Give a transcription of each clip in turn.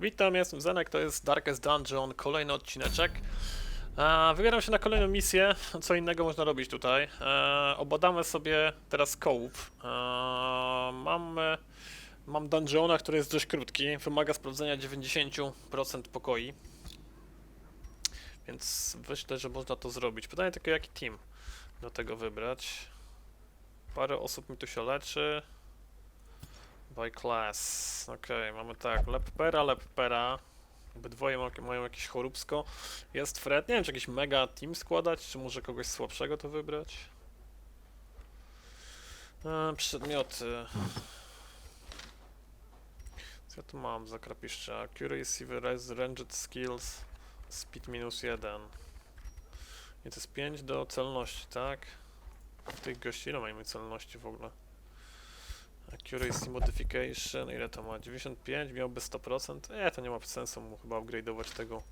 Witam, jestem Zenek, to jest Darkest Dungeon, kolejny odcineczek. E, wybieram się na kolejną misję, co innego można robić tutaj. E, obadamy sobie teraz kołów. E, mam, mam dungeona, który jest dość krótki, wymaga sprawdzenia 90% pokoi. Więc myślę, że można to zrobić. Pytanie tylko jaki team do tego wybrać. Parę osób mi tu się leczy. By class. Okej, mamy tak, Leppera, Leppera. Obydwoje ma- mają jakieś choróbsko. Jest Fred. Nie wiem, czy jakiś mega team składać, czy może kogoś słabszego to wybrać. E, przedmioty. Co ja tu mam za krapiszcze? Accuracy, Res, Ranged Skills, Speed minus 1. I to jest 5 do celności, tak? Tych gości ile mamy celności w ogóle? Accuracy Modification, ile to ma? 95, miałby 100%? E, to nie ma sensu mu chyba upgrade'ować tego,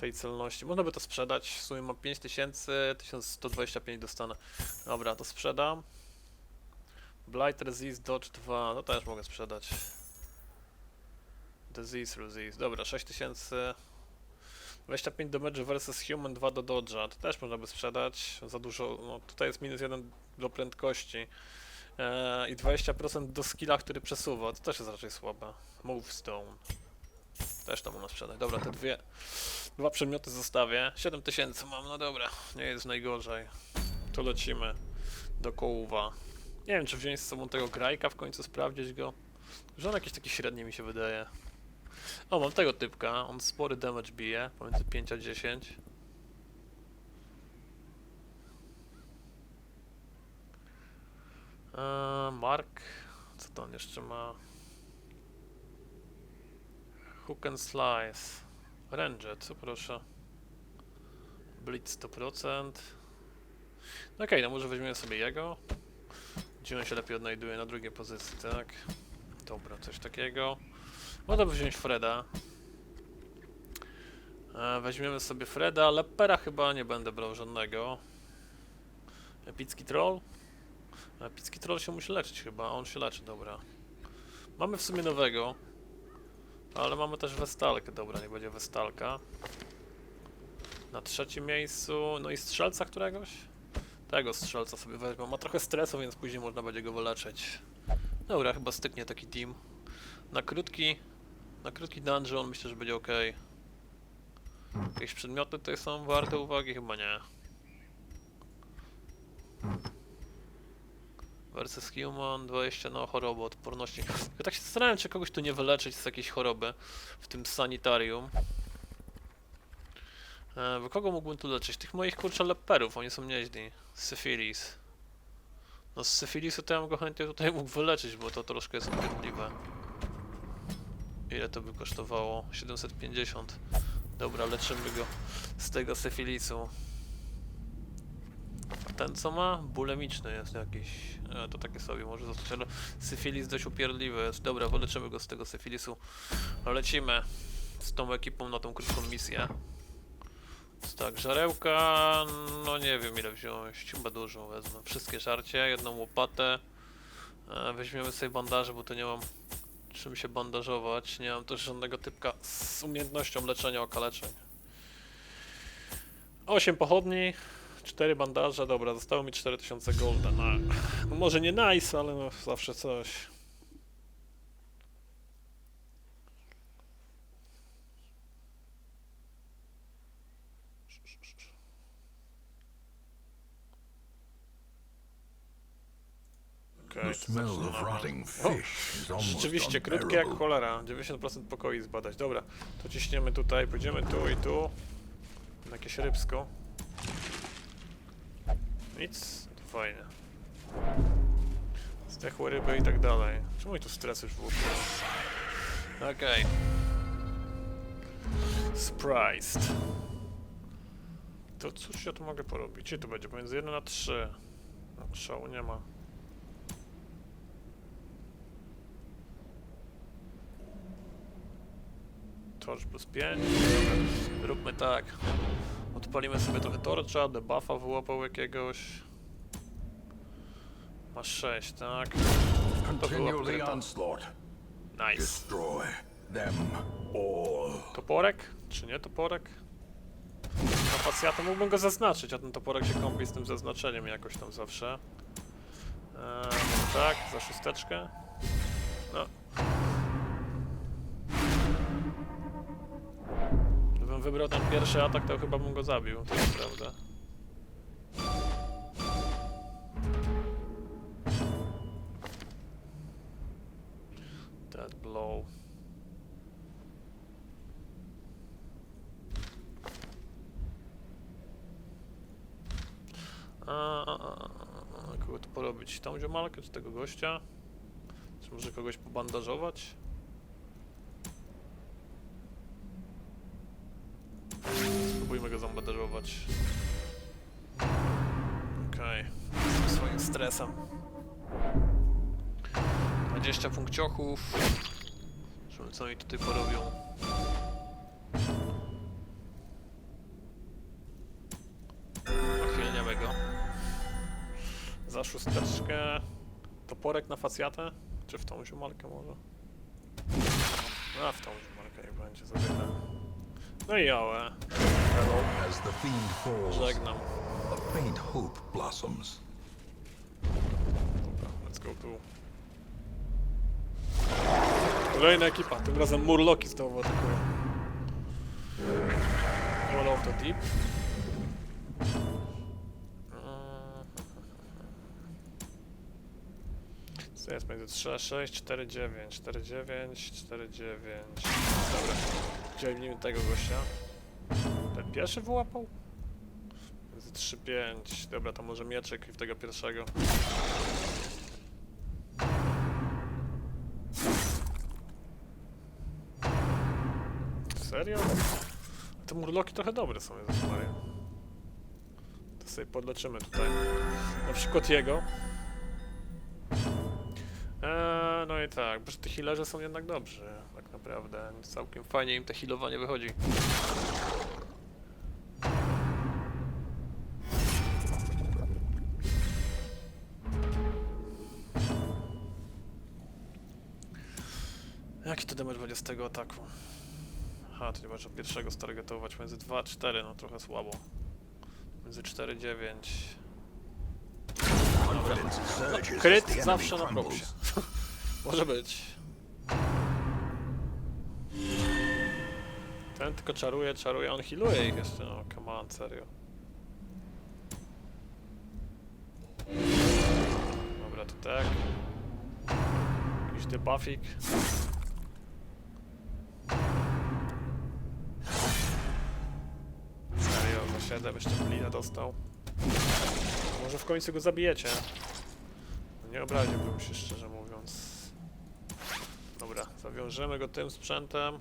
tej celności. Można by to sprzedać, w sumie mam 5000, 1125 dostanę. Dobra, to sprzedam. Blight Resist Dodge 2, no też mogę sprzedać. Disease Resist, dobra, 6000. 25 damage versus Human 2 do Dodge'a, to też można by sprzedać. Za dużo, no tutaj jest minus 1 do prędkości. Eee, I 20% do skilla, który przesuwa. To też jest raczej słabe. Move Stone. Też to można sprzedać. Dobra, te dwie. Dwa przedmioty zostawię. 7000 mam, no dobra. Nie jest najgorzej. To lecimy do kołuwa. Nie wiem, czy wziąć z sobą tego grajka w końcu, sprawdzić go. Że on jakiś taki średni mi się wydaje. O, mam tego typka. On spory damage bije. Pomiędzy 5 a 10. Eee, Mark, co to on jeszcze ma? Hook and Slice. Ranger, co proszę. Blitz 100%. No okej, no może weźmiemy sobie jego. Gdzie on się lepiej odnajduje na drugiej pozycji, tak? Dobra, coś takiego. Można wziąć Freda. E, weźmiemy sobie Freda. Lepera chyba nie będę brał żadnego. Epicki Troll. Epicki troll się musi leczyć chyba, on się leczy, dobra. Mamy w sumie nowego. Ale mamy też Westalkę, dobra, nie będzie Westalka. Na trzecim miejscu, no i strzelca któregoś? Tego strzelca sobie wezmę, ma trochę stresu, więc później można będzie go wyleczyć. Dobra, chyba styknie taki team. Na krótki, na krótki dungeon myślę, że będzie ok. Jakieś przedmioty tutaj są warte uwagi? Chyba nie. Versus Human, 20 no choroba, odporności. Tylko tak się zastanawiam, czy kogoś tu nie wyleczyć z jakiejś choroby w tym sanitarium. E, bo kogo mógłbym tu leczyć? Tych moich kurczę leperów, oni są nieźli. Syfilis. No z syfilisu to ja bym go chętnie tutaj mógł wyleczyć, bo to troszkę jest upierdliwe. Ile to by kosztowało? 750. Dobra, leczymy go z tego syfilisu. Ten co ma? Bulemiczny jest jakiś. E, to takie sobie może zostać, ale syfilis dość upierdliwy jest. Dobra, wyleczymy go z tego syfilisu. Lecimy z tą ekipą na tą krótką misję. Tak, żarełka, no nie wiem ile wziąć, chyba dużo wezmę. Wszystkie żarcie, jedną łopatę. E, weźmiemy sobie bandaże, bo tu nie mam czym się bandażować. Nie mam też żadnego typka z umiejętnością leczenia okaleczeń. 8 pochodni, 4 bandaże, dobra, zostało mi 4000 golda. No, no może nie nice, ale no zawsze coś. The to smell of zaczynamy. rotting O, fish Rzeczywiście, krótkie jak cholera. 90% pokoi zbadać. Dobra, to ciśniemy tutaj, pójdziemy tu i tu. Na jakieś rybsko. Nic? To fajnie. Zdechłe ryby i tak dalej. Czemu mi tu stres już włóczy? Okej. Surprised. To cóż ja tu mogę porobić? Gdzie to będzie? Pomiędzy 1 na 3. No, szału nie ma. Torch plus 5. Dobra, róbmy tak. Odpalimy sobie trochę torcza, debuffa wyłapał jakiegoś. Masz 6, tak? To wyłapał to. Nice. Destroy them all. Toporek? Czy nie toporek? Na facjatę mógłbym go zaznaczyć, a ten toporek się kombi z tym zaznaczeniem jakoś tam zawsze. Eee, tak, za szósteczkę. No. Wybrał ten pierwszy atak, to chyba bym go zabił, to jest prawda. Dead blow. A, a, a, a, kogo tu porobić? Tą ziomalkę czy tego gościa? Czy może kogoś pobandażować? Zabandażować. Okej, okay. swoim stresem. 20 punkciochów. Zobaczymy co oni tutaj porobią. Ochylniamy go. Za szósteczkę. Toporek na facjatę? Czy w tą ziomalkę może? A, w tą ziomalkę nie będzie zabiega. No i ałe. As the fiend falls, Żegnam. a faint hope blossoms. Let's go tu. Kolejna ekipa, tym razem Murloki znowu atakują. Wall of the Deep. Co jest między 3, 6, 4, 9, 4, 9, 4, 9. Dobra, dzielnimy tego gościa. Ten pierwszy wyłapał? Między 3, 5. Dobra, to może mieczek w tego pierwszego. Serio? Te murloki trochę dobre są, Jezus Maria. To sobie podleczymy tutaj. Na przykład jego. Eee, no i tak, bo te healerzy są jednak dobrzy, tak naprawdę. Całkiem fajnie im te healowanie wychodzi. Będzie z tego ataku? Aha, nie można pierwszego stargetować między 2 a 4, no trochę słabo. Między 4 9. Confidence surges as Kryt zawsze na propsie. Może być. Ten tylko czaruje, czaruje, on healuje ich jeszcze, no come on, serio. Dobra, to tak. Jakiś debuffik. 7 jeszcze blina dostał. Może w końcu go zabijecie. No Nie obraziłbym się szczerze mówiąc. Dobra, zawiążemy go tym sprzętem.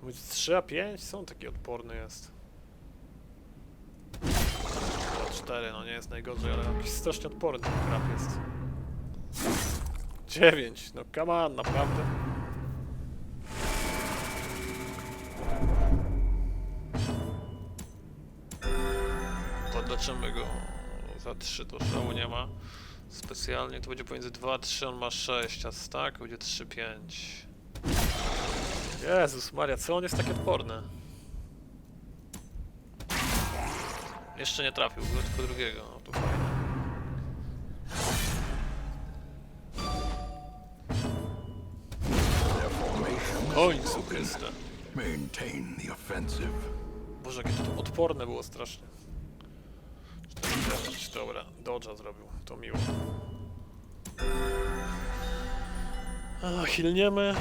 Pomiędzy 3 a 5 są taki odporny jest. Dobra, 4, no nie jest najgorzej, ale jakiś strasznie odporny ten krab jest. 9, no come on, naprawdę. Podleczymy go za 3, to szału nie ma. Specjalnie to będzie pomiędzy 2 a 3, on ma 6, a tak będzie 3, 5. Jezus Maria, co on jest taki odporny? Jeszcze nie trafił, było tylko drugiego, no to fajnie. Końcu, Chryste. Boże, jakie to odporne było strasznie. 49, dobra, Dodge'a zrobił, to miło. A, hilniemy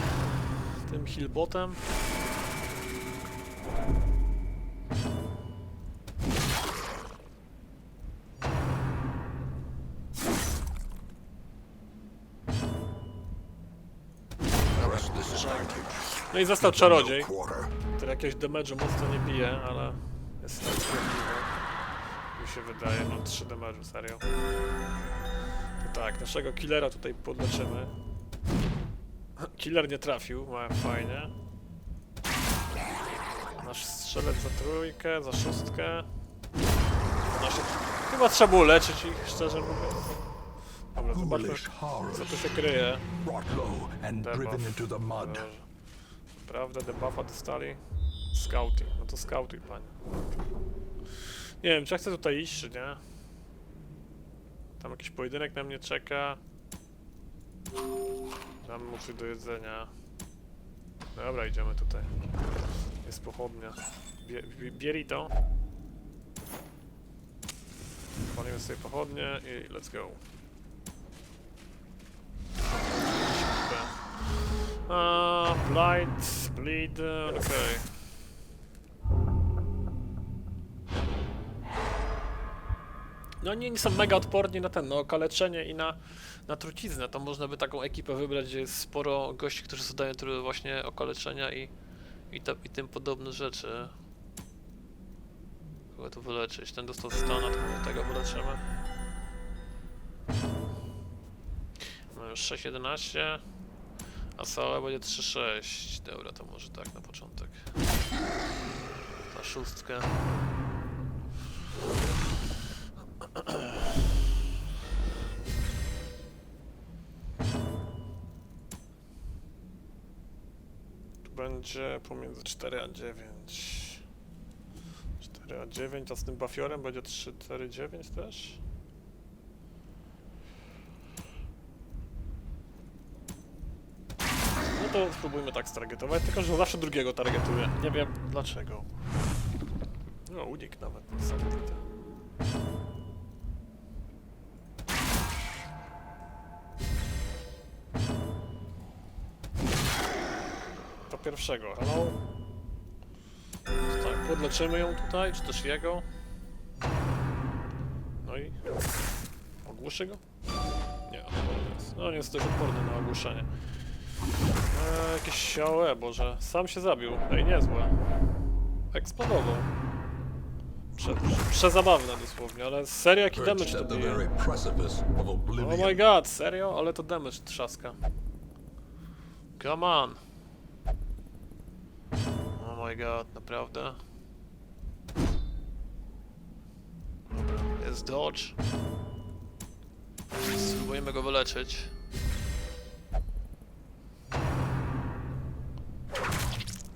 tym advantage. No i został czarodziej, który jakiegoś damage'u mocno nie bije, ale jest sprawiedliwy. Się wydaje, no 3 damage'u, serio. To tak, naszego killera tutaj podleczymy. Killer nie trafił, ma fajnie. Nasz strzelec za trójkę, za szóstkę. Nasze... Chyba trzeba było leczyć ich, szczerze mówiąc. Dobra, zobaczmy, co tu się kryje. Debuff. Naprawdę, debuffa dostali? Scouting, no to scouting, panie. Nie wiem, czy ja chcę tutaj iść, czy nie? Tam jakiś pojedynek na mnie czeka. Dam mu coś do jedzenia. Dobra, idziemy tutaj. Jest pochodnia. Bie, bie, to. Palimy sobie pochodnie i let's go. A, blight, bleed, okej. No nie, nie są mega odporni na ten, no okaleczenie i na, na truciznę. To można by taką ekipę wybrać, gdzie jest sporo gości, którzy zadają tyle właśnie okaleczenia i, i, te, i tym podobne rzeczy. Kogo tu wyleczyć? Ten dostał stana, to tego wyleczymy. No już 6.11. A całe będzie 3-6. Dobra, to może tak na początek. Ta szóstka. Tu będzie pomiędzy 4 a 9. 4 a 9, a z tym bafiorem będzie 3, 4, 9 też? No to spróbujmy tak stargetować, tylko że zawsze drugiego targetuję. Nie wiem dlaczego. No, unik nawet. Niesamowite. Pierwszego, hello? Tak, podleczymy ją tutaj, czy też jego. No i... Ogłuszy go? Nie, odporny jest. No, nie jest dość odporny na ogłuszenie. Eee, jakieś siołę, boże. Sam się zabił. Ej, niezłe. Eksplodował. Prze, przezabawne dosłownie, ale serio jaki damage to bije. Oh my god, serio? Ale to damage trzaska. Come on. My god, naprawdę? Jest dodge. Spróbujemy go wyleczyć.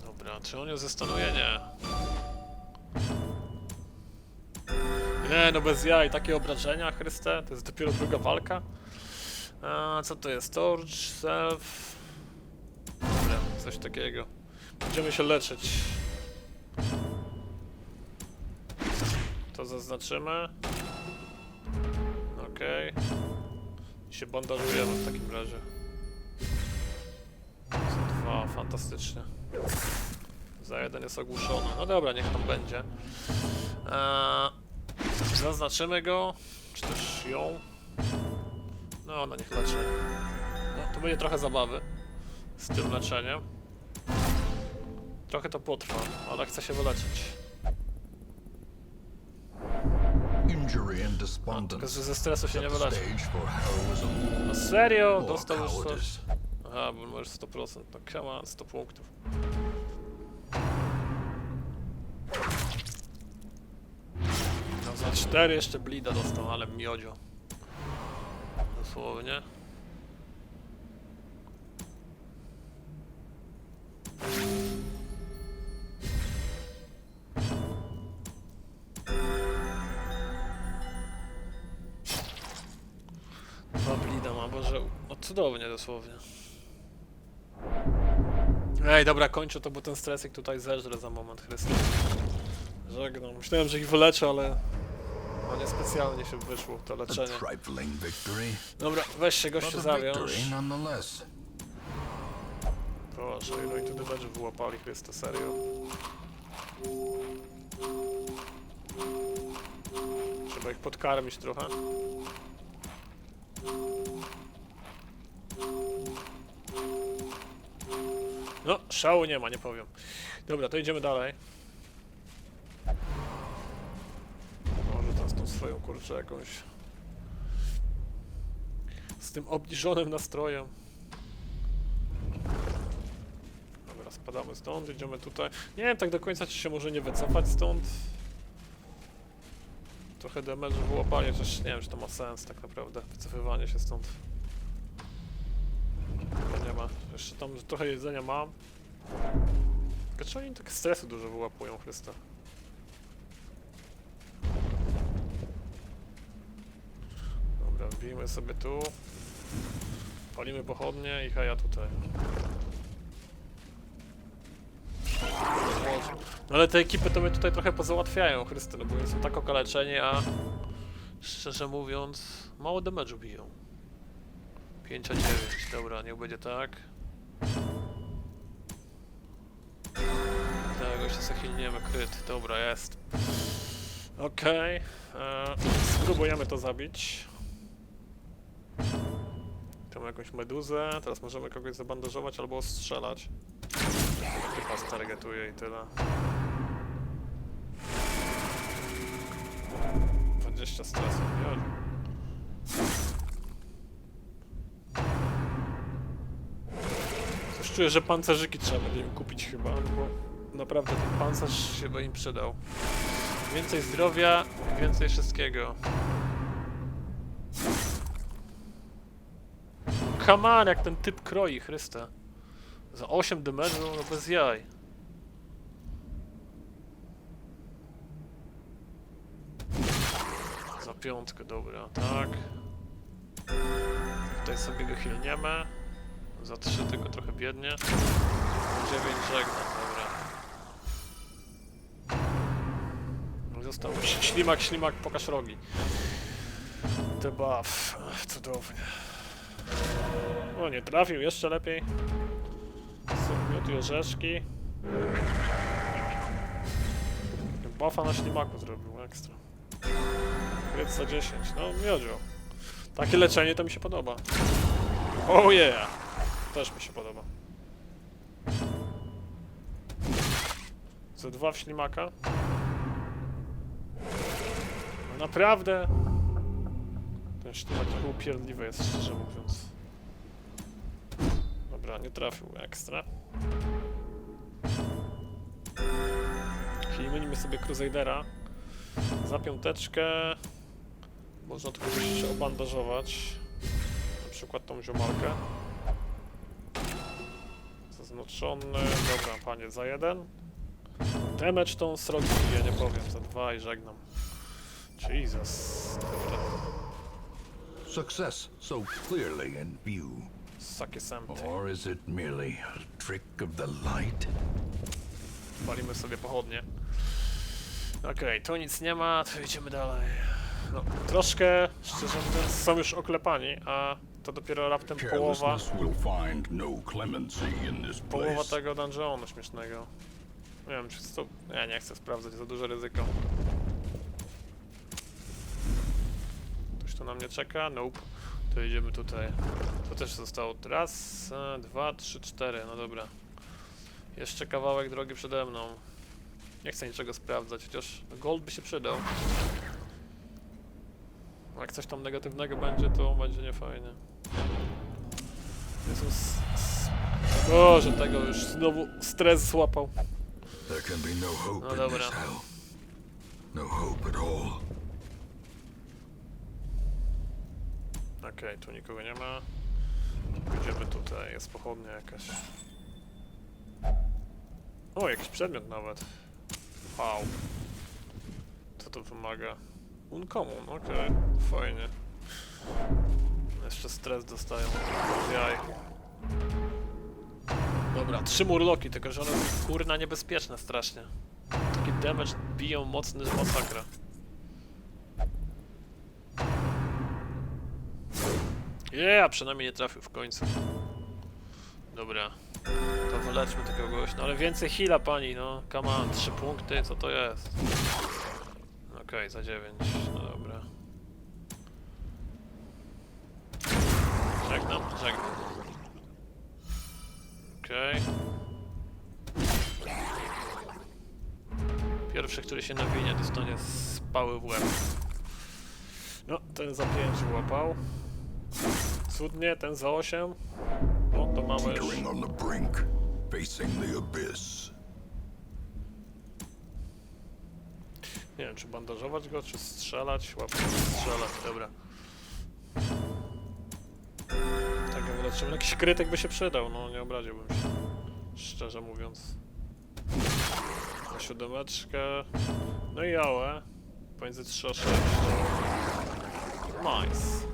Dobra, czy on ją zestanuje? Nie. Nie, no bez jaj, takie obrażenia, Chryste, to jest dopiero druga walka. A, co to jest? Torch, self... Dobra, coś takiego. Będziemy się leczyć. To zaznaczymy. Okej. I się bandażujemy w takim razie. Dwa, fantastycznie. Za jeden jest ogłuszony. No dobra, niech tam będzie. Eee, zaznaczymy go, czy też ją. No, ona niech leczy. No, to będzie trochę zabawy z tym leczeniem. Trochę to potrwa, ale chcę się wyleczyć. Injury and Tylko, despondence że ze stresu się nie wyleczy. stage for heroism No serio? Dostał już coś? cowardice. Aha, bo możesz 100%. No on, 100 punktów. No za 4 jeszcze blida dostał, ale miodzio. Dosłownie. Boże, no cudownie dosłownie. Ej, dobra, kończę to, bo ten stresik tutaj zeżre za moment, Chryste. Żegnam. Myślałem, że ich wyleczę, ale... No niespecjalnie się wyszło to leczenie. Dobra, weź się gościu zawiąż. Proszę, no i tu dymedży wyłapali, Chryste, serio. Trzeba ich podkarmić trochę. No, szału nie ma, nie powiem. Dobra, to idziemy dalej. Może tam z tą swoją kurczę jakąś... Z tym obniżonym nastrojem. Dobra, spadamy stąd, idziemy tutaj. Nie wiem tak do końca, czy się może nie wycofać stąd. Trochę damage wyłapanie, też nie wiem, czy to ma sens tak naprawdę, wycofywanie się stąd. Jeszcze tam trochę jedzenia mam. Dlaczego oni tak stresu dużo wyłapują, Chrysta? Dobra, wbijmy sobie tu. Palimy pochodnie i haja tutaj. No ale te ekipy to mnie tutaj trochę pozałatwiają, Chryste, no bo oni są tak okaleczeni, a szczerze mówiąc, mało damage'u biją. 5 a 9, dobra, niech będzie tak. Tego się zachilniemy, kryt, dobra, jest. Okej, e, spróbujemy to zabić. Tu mamy jakąś meduzę, teraz możemy kogoś zabandażować albo ostrzelać. Typa stargetuje i tyle. 20 stresu, nie? Czuję, że pancerzyki trzeba będzie im kupić chyba, bo naprawdę ten pancerz się by im przydał. Więcej zdrowia, więcej wszystkiego. Come on, jak ten typ kroi, Chryste. Za 8 damage'u, no bez jaj. Za piątkę, dobra, tak. Tutaj sobie go hilniemy. Za 3 tylko trochę biednie. 9 żegnam, dobra. Został ślimak, ślimak, pokaż rogi. Debuff, cudownie. O, nie trafił, jeszcze lepiej. Miód i orzeszki. Buffa na ślimaku zrobił, ekstra. Kryt za 10, no miodzio. Takie leczenie to mi się podoba. Oh yeah! Też mi się podoba. Za dwa w ślimaka. No naprawdę. Ten ślimak trochę upierdliwy jest, szczerze mówiąc. Dobra, nie trafił, ekstra. Wyjmijmy sobie Crusadera. Za piąteczkę. Można tylko jeszcze obandażować. Na przykład tą ziomalkę. Zaznaczony. Dobra, panie, za jeden. Damage tą srogi bije, nie powiem, za dwa i żegnam. Jesus. Dobra. Success so clearly in view. Suck is empty. Or is it merely a trick of the light? Palimy sobie pochodnie. Okej, tu nic nie ma, to idziemy dalej. No, troszkę, szczerze mówiąc, są już oklepani, a to dopiero raptem połowa, no połowa tego dungeonu śmiesznego. Nie wiem, czy to... Ja nie chcę sprawdzać, za duże ryzyko. Ktoś tu na mnie czeka? Nope. To idziemy tutaj. To też zostało raz, e, dwa, trzy, cztery, no dobra. Jeszcze kawałek drogi przede mną. Nie chcę niczego sprawdzać, chociaż gold by się przydał. Jak coś tam negatywnego będzie, to będzie niefajnie. Jezus. O, że tego już znowu stres złapał. There can be no hope No in dobra. this hell. No hope at all. Okej, tu nikogo nie ma. Idziemy tutaj, jest pochodnia jakaś. O, jakiś przedmiot nawet. Wow. Co to wymaga? Uncommon, okej, fajnie. Jeszcze stres dostają. Jaj. Dobra, trzy murloki, tylko że one są kurna niebezpieczne strasznie. Taki damage biją mocny, masakra. Yeah, przynajmniej nie trafił w końcu. Dobra. To wyleczmy tego gościa. No ale więcej heala pani, no. Come on, 3 punkty, co to jest? Okej, za 9. No dobra. Żegnam, żegnam. Okej. Pierwszy, który się nawinie, dostanie spały w łeb. No, ten za 5 łapał. Cudnie, ten za 8. No, to mamy już. Teetering on the brink, facing the abyss. Nie wiem, czy bandażować go, czy strzelać. Łapkę strzelać, dobra. Wyleczymy. Jakiś krytyk by się przydał, no nie obraziłbym się. Szczerze mówiąc. Na siódemeczkę. No i ałę. Pomiędzy 3 a 6. Nice.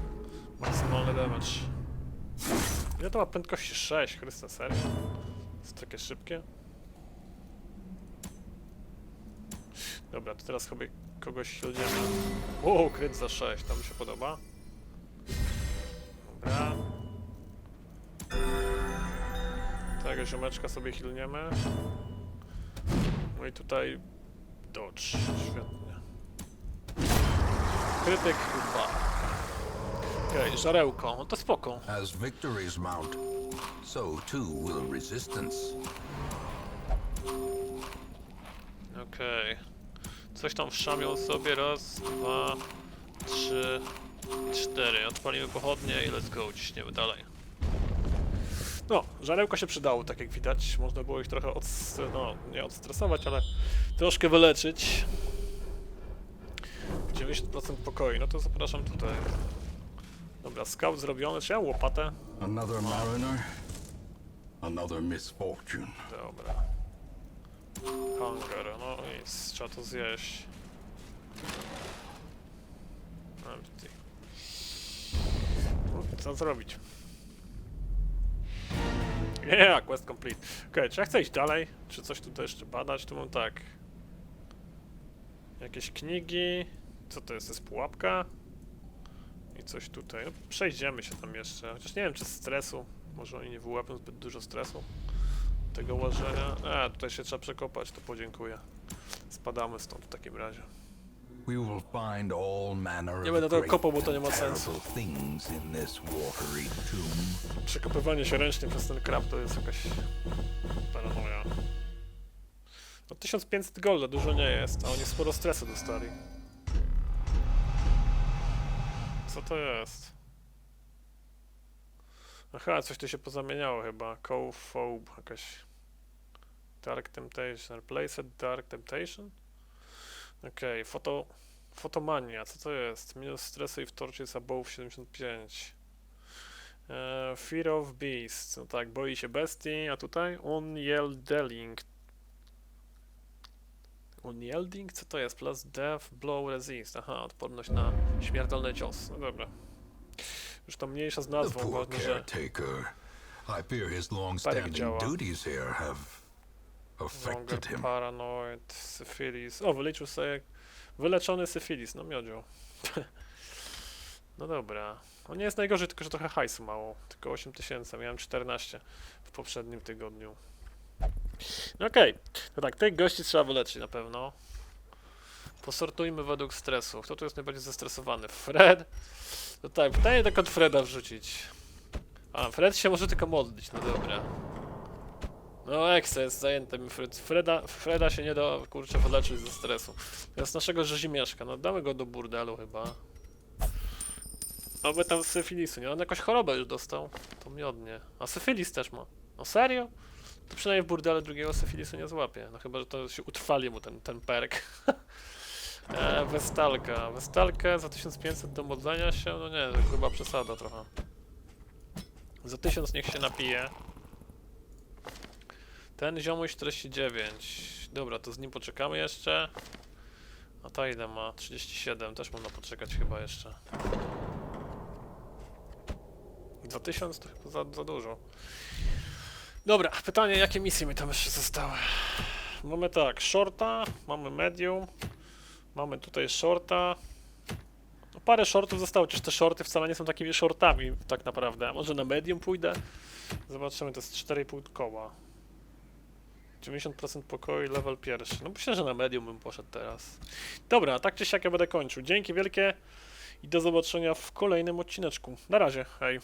Maksymalny damage. Ile to ma prędkości? 6, Chryste, serio? Jest takie szybkie? Dobra, to teraz chyba kogoś śledziemy. Wow, kryt za 6, to mi się podoba. Tego ziomeczka sobie hilniemy. No i tutaj dodge, świetnie. Krytyk 2. Okej, żarełko, no to spoko. As victories mount, so too will resistance. Okej. Coś tam wszamią sobie. Raz, dwa, trzy, cztery. Odpalimy pochodnie i let's go, ciśniemy dalej. No, żarełko się przydało, tak jak widać. Można było ich trochę od, no, nie odstresować, ale troszkę wyleczyć. 90% pokoi, no to zapraszam tutaj. Dobra, scout zrobiony. Czy ja łopatę? Another mariner, another misfortune. Dobra. Hunger, no nic, trzeba to zjeść. Empty. No, Co zrobić? Yeah, quest complete. Okej, czy ja chcę iść dalej? Czy coś tutaj jeszcze badać? Tu mam tak. Jakieś knigi. Co to jest? To jest pułapka? I coś tutaj. No, przejdziemy się tam jeszcze. Chociaż nie wiem, czy z stresu. Może oni nie wyłapią zbyt dużo stresu tego łażenia. A, tutaj się trzeba przekopać, to podziękuję. Spadamy stąd w takim razie. We will find all manner Nie of będę tego great kopał, bo to nie ma and sensu. terrible things in this watery tomb. Przekopywanie się ręcznie przez ten krab to jest jakaś paranoja. No 1500 golda dużo nie jest, a oni sporo stresu dostali. Co to jest? Aha, coś tu się pozamieniało chyba. Cophobe, jakaś... Dark Temptation. Replace Dark Temptation? Okej, foto... Fotomania, co to jest? Minus stresu i w torcie jest above 75. E, Fear of Beast. No tak, boi się bestii, a tutaj Unyielding. Unyielding? Co to jest? Plus Death Blow Resist. Aha, odporność na śmiertelny cios. No dobra. Już to mniejsza z nazwą, ważne, że caretaker. I fear his long-standing działa. duties here have affected him. Paranoid, syfilis. O, wyliczył sobie wyleczony syfilis, no miodzio. no dobra. On nie jest najgorzej, tylko że trochę hajsu mało. Tylko 8000, miałem 14 w poprzednim tygodniu. No Okej, to tak, tych gości trzeba wyleczyć na pewno. Posortujmy według stresu. Kto tu jest najbardziej zestresowany? Fred? No tak, pytanie tak od Freda wrzucić. A, Fred się może tylko modlić, no dobra. No, Exe jest zajęty. Fred, Freda, Freda się nie da, kurczę, wyleczyć ze stresu. Teraz naszego rzezimieszka, no damy go do burdelu chyba. Oby tam syfilisu, nie? On jakąś chorobę już dostał. To miodnie. A syfilis też ma. No serio? To przynajmniej w burdelu drugiego syfilisu nie złapie. No chyba, że to się utrwali mu ten, ten perk. e, Westalka. Westalkę za 1500 do modlenia się? No nie, to chyba przesada trochę. Za 1000 niech się napije. Ten ziomuś 49. Dobra, to z nim poczekamy jeszcze. A ta ile ma? 37. Też można poczekać chyba jeszcze. 2000 to chyba za, za dużo. Dobra, pytanie, jakie misje mi tam jeszcze zostały? Mamy tak, shorta, mamy medium, mamy tutaj shorta. No parę shortów zostało, chociaż te shorty wcale nie są takimi shortami tak naprawdę. Może na medium pójdę? Zobaczymy, to jest 4,5 koła. 90% pokoju, level pierwszy. No myślę, że na medium bym poszedł teraz. Dobra, tak czy siak ja będę kończył. Dzięki wielkie i do zobaczenia w kolejnym odcineczku. Na razie, hej.